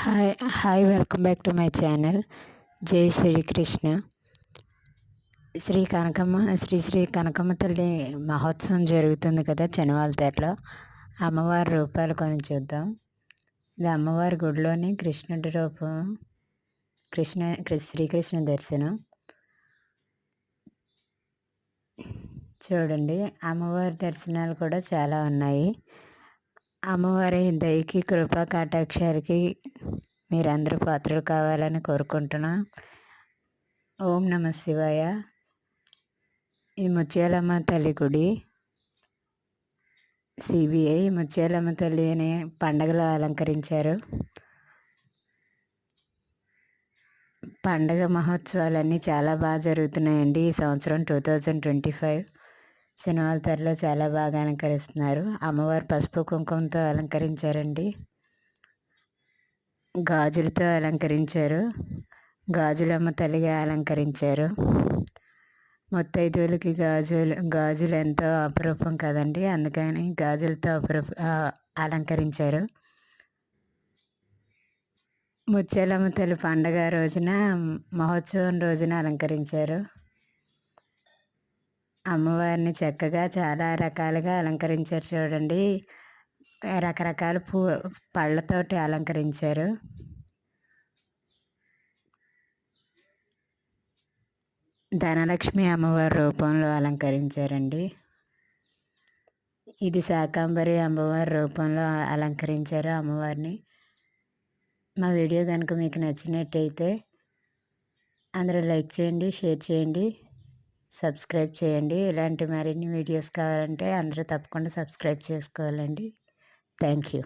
Hi hi welcome back to my channel జై శ్రీకృష్ణ శ్రీ కనకమ్మ శ్రీ శ్రీ కనకమ్మ తల్లి మహోత్సవం జరుగుతుంది కదా చనివాళ్ళ తేటలో. అమ్మవారి రూపాలు కొని చూద్దాం ఇది అమ్మవారి గుడిలోని కృష్ణుడి రూపం కృష్ణ శ్రీకృష్ణ దర్శనం. చూడండి అమ్మవారి దర్శనాలు కూడా చాలా ఉన్నాయి. అమ్మవారి దయకి కృపా కటాక్షాలకి మీరందరూ పాత్రలు కావాలని కోరుకుంటున్నా. ఓం నమ శివాయ. ఈ ముత్యాలమ్మ తల్లి గుడి సిబిఐ ముత్యాలమ్మ తల్లి అనే పండగలో అలంకరించారు. పండగ మహోత్సవాలన్నీ చాలా బాగా జరుగుతున్నాయండి ఈ సంవత్సరం టూ థౌజండ్ ట్వంటీ ఫైవ్. శనివాల చాలా బాగా అలంకరిస్తున్నారు. అమ్మవారు పసుపు కుంకుమతో అలంకరించారండి. గాజులతో అలంకరించారు. గాజులమ్మ తల్లిగా అలంకరించారు. ముత్తైదువులకి గాజులు గాజులు ఎంతో అపురూపం కదండి. అందుకని గాజులతో అపురూప అలంకరించారు. ముత్యాలమ్మ తల్లి పండగ రోజున మహోత్సవం రోజున అలంకరించారు. అమ్మవారిని చక్కగా చాలా రకాలుగా అలంకరించారు చూడండి. రకరకాల పూ పళ్ళతోటి అలంకరించారు. ధనలక్ష్మి అమ్మవారి రూపంలో అలంకరించారండి. ఇది శాకాంబరి అమ్మవారి రూపంలో అలంకరించారు అమ్మవారిని. మా వీడియో కనుక మీకు నచ్చినట్టయితే అందరూ లైక్ చేయండి షేర్ చేయండి. సబ్స్క్రైబ్ చేయండి. ఇలాంటి మరిన్ని వీడియోస్ కావాలంటే అందరూ తప్పకుండా సబ్స్క్రైబ్ చేసుకోవాలండి. Thank you